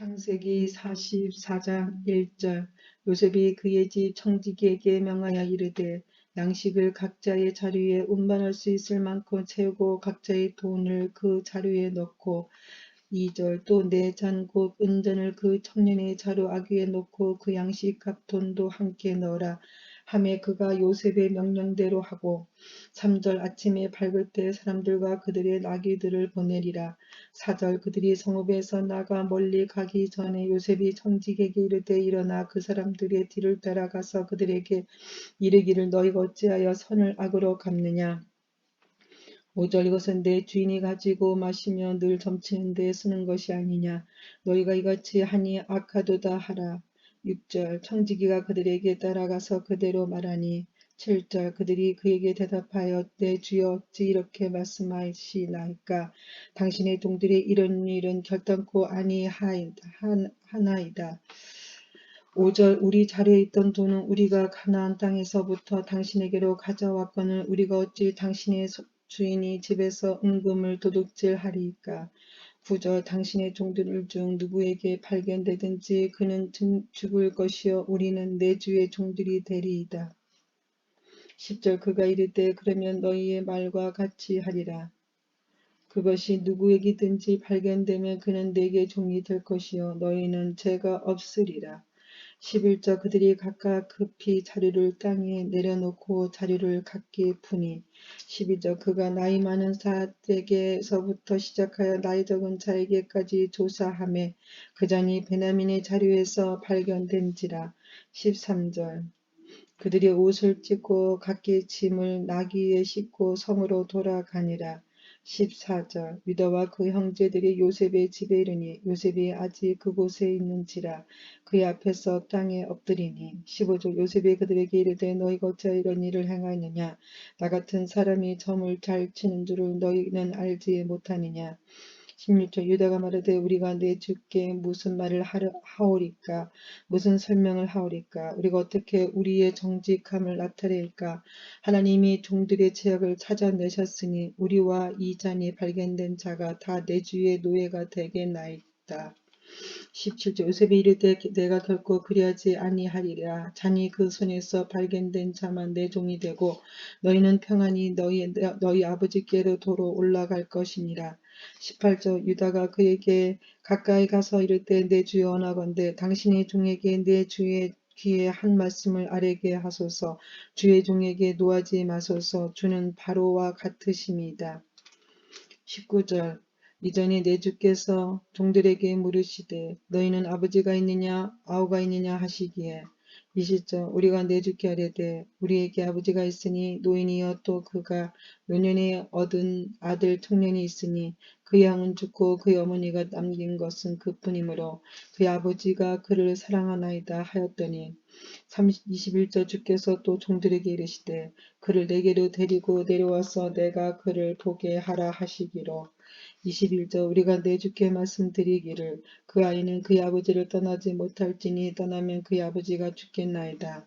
창세기 44장 1절. 요셉이 그의 집 청지기에게 명하여 이르되 양식을 각자의 자루에 운반할 수 있을 만큼 채우고 각자의 돈을 그 자루에 넣고 2절 또 내 잔곧 은전을 그 청년의 자루 아귀에 놓고 그 양식 값 돈도 함께 넣어라 함에 그가 요셉의 명령대로 하고 3절 아침에 밝을 때 사람들과 그들의 나귀들을 보내리라. 4절 그들이 성읍에서 나가 멀리 가기 전에 요셉이 청지에게 이르되 일어나 그 사람들의 뒤를 따라가서 그들에게 이르기를 너희가 어찌하여 선을 악으로 갚느냐? 5절 이것은 내 주인이 가지고 마시며 늘 점치는 데 쓰는 것이 아니냐? 너희가 이같이 하니 악하도다 하라 6절 청지기가 그들에게 따라가서 그대로 말하니 7절 그들이 그에게 대답하여 내 주여 어찌 이렇게 말씀하시나이까 당신의 동들의 이런 일은 결단코 아니하나이다. 5절 우리 자리에 있던 돈은 우리가 가나안 땅에서부터 당신에게로 가져왔거늘 우리가 어찌 당신의 주인이 집에서 은금을 도둑질하리이까 9절 당신의 종들 중 누구에게 발견되든지 그는 죽을 것이요 우리는 내 주의 종들이 되리이다. 10절 그가 이르되 그러면 너희의 말과 같이 하리라. 그것이 누구에게든지 발견되면 그는 내게 종이 될 것이요 너희는 죄가 없으리라. 11절 그들이 각각 급히 자료를 땅에 내려놓고 자료를 각기 푸니 12절 그가 나이 많은 사에게서부터 시작하여 나이 적은 자에게까지 조사함에 그 잔이 베냐민의 자료에서 발견된지라 13절. 그들이 옷을 찢고 각기 짐을 나귀에 싣고 성으로 돌아가니라 14절 유다와 그 형제들이 요셉의 집에 이르니 요셉이 아직 그곳에 있는지라 그의 앞에서 땅에 엎드리니 15절 요셉이 그들에게 이르되 너희가 어찌 이런 일을 행하느냐? 나 같은 사람이 점을 잘 치는 줄을 너희는 알지 못하느냐 16절 유다가 말하되 우리가 내 주께 무슨 말을 하오리까? 무슨 설명을 하오리까? 우리가 어떻게 우리의 정직함을 나타낼까? 하나님이 종들의 죄악을 찾아내셨으니 우리와 이 잔이 발견된 자가 다 내 주의 노예가 되겠나이다. 17절. 요셉이 이르되 내가 결코 그리하지 아니하리라. 잔이 그 손에서 발견된 자만 내 종이 되고 너희는 평안히 너희, 너희 아버지께로 도로 올라갈 것이니라. 18절. 유다가 그에게 가까이 가서 이르되 내 주여 원하건대 당신의 종에게 내 주의 귀에 한 말씀을 아뢰게 하소서. 주의 종에게 노하지 마소서. 주는 바로와 같으심이다. 19절 이전에 내 주께서 종들에게 물으시되 너희는 아버지가 있느냐 아우가 있느냐 하시기에 이시죠. 우리가 내 주께 하려되 우리에게 아버지가 있으니 노인이여 또 그가 노년에 얻은 아들 청년이 있으니 그의 양은 죽고 그의 어머니가 남긴 것은 그뿐이므로 그의 아버지가 그를 사랑하나이다 하였더니 21절 주께서 또 종들에게 이르시되 그를 내게로 데리고 내려와서 내가 그를 보게 하라 하시기로 21절 우리가 내 주께 말씀드리기를 그 아이는 그의 아버지를 떠나지 못할지니 떠나면 그의 아버지가 죽겠나이다.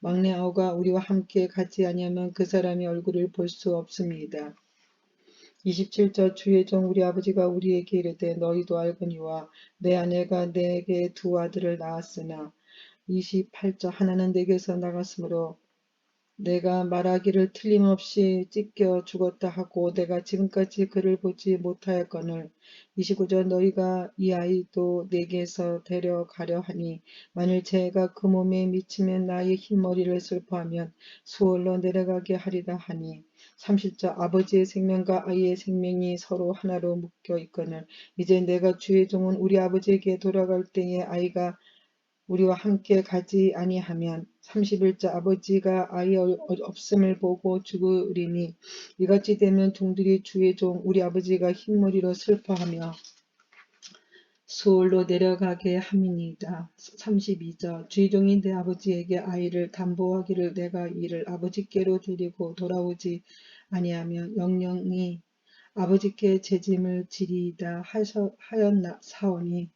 막내 아우가 우리와 함께 가지 아니하면 그 사람의 얼굴을 볼 수 없습니다. 27절 주의 종 우리 아버지가 우리에게 이르되 너희도 알거니와 내 아내가 내게 두 아들을 낳았으나 28절 하나는 내게서 나갔으므로 내가 말하기를 틀림없이 찢겨 죽었다 하고 내가 지금까지 그를 보지 못하였거늘 29절 너희가 이 아이도 내게서 데려가려 하니 만일 제가 그 몸에 미치면 나의 흰머리를 슬퍼하면 수월로 내려가게 하리다 하니 30절 아버지의 생명과 아이의 생명이 서로 하나로 묶여 있거늘 이제 내가 주의 종은 우리 아버지에게 돌아갈 때에 아이가 우리와 함께 가지 아니하면 31자 아버지가 아이 없음을 보고 죽으리니 이같이 되면 종들이 주의 종 우리 아버지가 흰머리로 슬퍼하며 수월로 내려가게 함이니이다. 32절 주의종이 내 아버지에게 아이를 담보하기를 내가 이를 아버지께로 데리고 돌아오지 아니하면 영영이 아버지께 재짐을 지리이다 하였나 사오니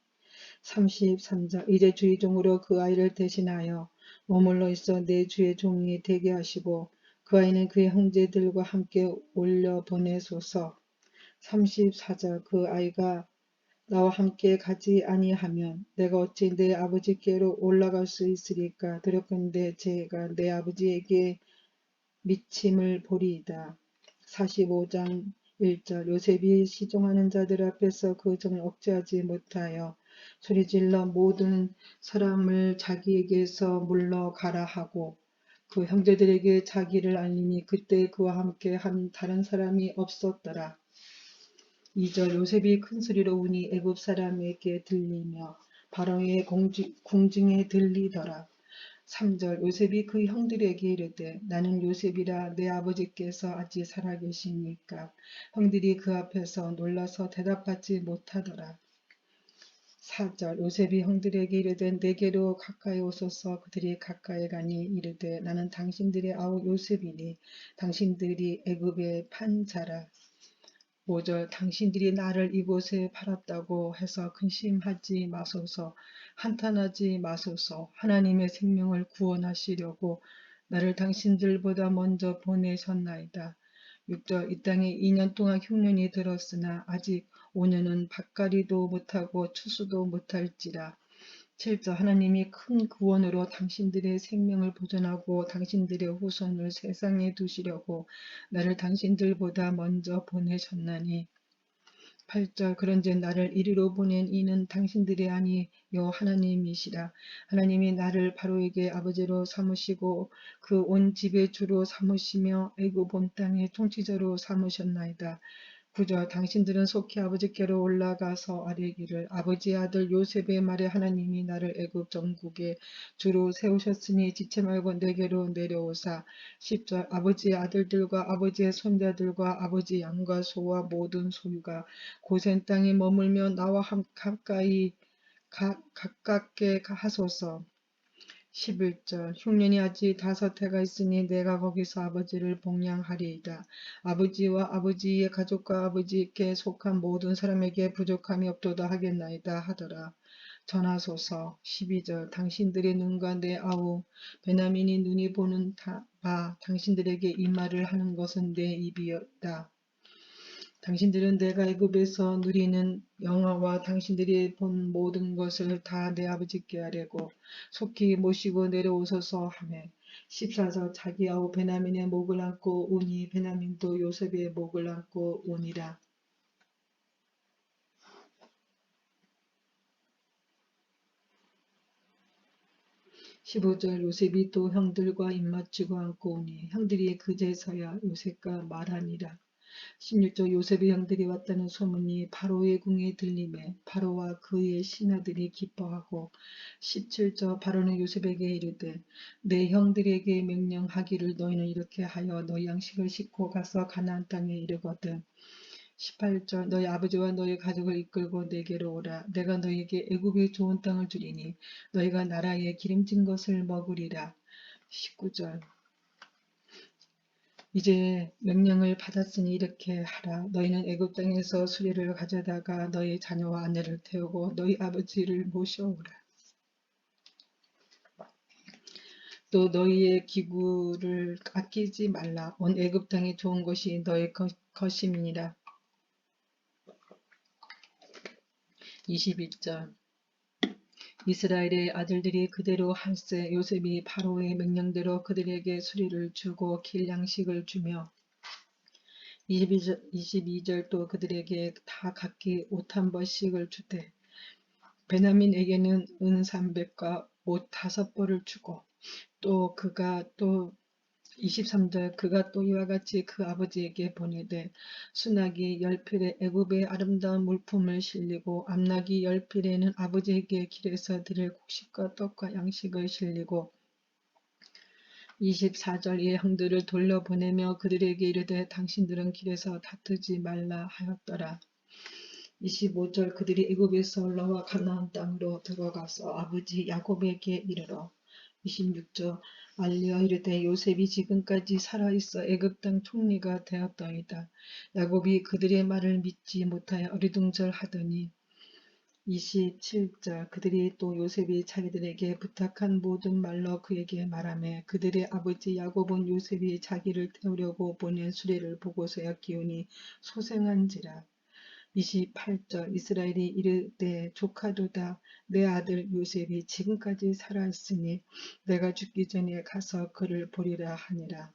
33절. 이제 주의 종으로 그 아이를 대신하여 머물러 있어 내 주의 종이 되게 하시고 그 아이는 그의 형제들과 함께 올려 보내소서. 34절. 그 아이가 나와 함께 가지 아니하면 내가 어찌 내 아버지께로 올라갈 수 있으리까? 두렵건대 제가 내 아버지에게 미침을 보리이다. 45장 1절. 요셉이 시종하는 자들 앞에서 그 정을 억제하지 못하여 소리질러 모든 사람을 자기에게서 물러가라 하고 그 형제들에게 자기를 알리니 그때 그와 함께 한 다른 사람이 없었더라. 2절 요셉이 큰 소리로 우니 애굽 사람에게 들리며 바로의 공지- 궁중에 들리더라. 3절 요셉이 그 형들에게 이르되 나는 요셉이라 내 아버지께서 아직 살아계시니까 형들이 그 앞에서 놀라서 대답하지 못하더라. 4절 요셉이 형들에게 이르되 내게로 가까이 오소서 그들이 가까이 가니 이르되 나는 당신들의 아우 요셉이니 당신들이 애굽의 판자라. 5절 당신들이 나를 이곳에 팔았다고 해서 근심하지 마소서 한탄하지 마소서 하나님의 생명을 구원하시려고 나를 당신들보다 먼저 보내셨나이다. 6절 이 땅에 2년 동안 흉년이 들었으나 아직 5년은 밭가리도 못하고 추수도 못할지라. 7절 하나님이 큰 구원으로 당신들의 생명을 보존하고 당신들의 후손을 세상에 두시려고 나를 당신들보다 먼저 보내셨나니 8절 그런즉 나를 이리로 보낸 이는 당신들이 아니요 하나님이시라 하나님이 나를 바로에게 아버지로 삼으시고 그 온 집의 주로 삼으시며 애굽 온 땅의 통치자로 삼으셨나이다. 9절 당신들은 속히 아버지께로 올라가서 아뢰기를 아버지의 아들 요셉의 말에 하나님이 나를 애굽 전국에 주로 세우셨으니 지체 말고 내게로 내려오사 10절 아버지의 아들들과 아버지의 손자들과 아버지 양과 소와 모든 소유가 고센 땅에 머물며 나와 함 가까이 가, 가깝게 하소서 11절 흉년이 아직 다섯 해가 있으니 내가 거기서 아버지를 복양하리이다. 아버지와 아버지의 가족과 아버지께 속한 모든 사람에게 부족함이 없도다 하겠나이다 하더라. 전하소서 12절 당신들의 눈과 내 아우 베나민이 눈이 보는 다, 바 당신들에게 이 말을 하는 것은 내 입이었다. 당신들은 내가 애굽에서 누리는 영화와 당신들이 본 모든 것을 다 내 아버지께 아뢰고 속히 모시고 내려오소서 하매 14절 자기 아우 베나민의 목을 안고 우니 베나민도 요셉의 목을 안고 우니라. 15절 요셉이 또 형들과 입맞추고 안고 오니 형들이 그제서야 요셉과 말하니라. 16절 요셉의 형들이 왔다는 소문이 바로의 궁에 들림에 바로와 그의 신하들이 기뻐하고 17절 바로는 요셉에게 이르되 내 형들에게 명령하기를 너희는 이렇게 하여 너희 양식을 싣고 가서 가나안 땅에 이르거든. 18절 너희 아버지와 너희 가족을 이끌고 내게로 오라. 내가 너희에게 애굽의 좋은 땅을 주리니 너희가 나라의 기름진 것을 먹으리라. 19절 이제 명령을 받았으니 이렇게 하라. 너희는 애굽 땅에서 수레를 가져다가 너희 자녀와 아내를 태우고 너희 아버지를 모셔오라. 또 너희의 기구를 아끼지 말라. 온 애굽 땅에 좋은 것이 너희 것, 것임이니라. 22절 이스라엘의 아들들이 그대로 할세 요셉이 바로의 명령대로 그들에게 수리를 주고 길 양식을 주며 22절, 22절 또 그들에게 다 각기 옷 한 벌씩을 주되 베냐민에게는 은 300과 옷 다섯 벌을 주고 또 그가 또 23절 그가 또 이와 같이 그 아버지에게 보내되 순하기 열필에 애굽의 아름다운 물품을 실리고 암나기 열필에는 아버지에게 길에서 드릴 곡식과 떡과 양식을 실리고 24절 의 형들을 돌려보내며 그들에게 이르되 당신들은 길에서 다투지 말라 하였더라. 25절 그들이 애굽에서 올라와 가나안 땅으로 들어가서 아버지 야곱에게 이르러 26절 알리어 이르되 요셉이 지금까지 살아있어 애굽 땅 총리가 되었더이다. 야곱이 그들의 말을 믿지 못하여 어리둥절하더니 27절 그들이 또 요셉이 자기들에게 부탁한 모든 말로 그에게 말하며 그들의 아버지 야곱은 요셉이 자기를 태우려고 보낸 수레를 보고서야 기운이 소생한지라 28절 이스라엘이 이르되 조카도다 내 아들 요셉이 지금까지 살아있으니 내가 죽기 전에 가서 그를 보리라 하니라